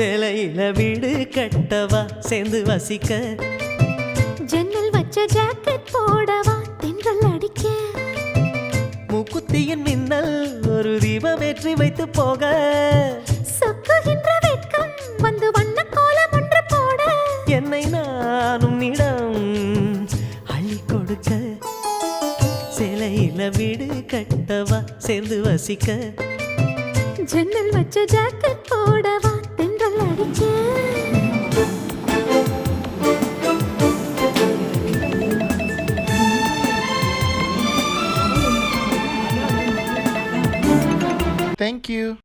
சிலையில வீடு கட்டவா சேர்ந்து வசிக்க. ஜன்னல் வச்ச ஜாக்கெட் போடவா தென்றல் அடிக்க. மூக்குத்தியின் மின்னல் ஒரு தீபம் ஏற்றி வைத்து போக. சொக்குகின்ற வெட்கம் வந்து வண்ண கோலம் ஒன்று போட. என்னை நானும் நிடம் அள்ளி கொடுக்க. சிலையில வீடு கட்டவா சேர்ந்து வசிக்க. ஜன்னல் வச்ச ஜாக்கெட் போடவா Thank you.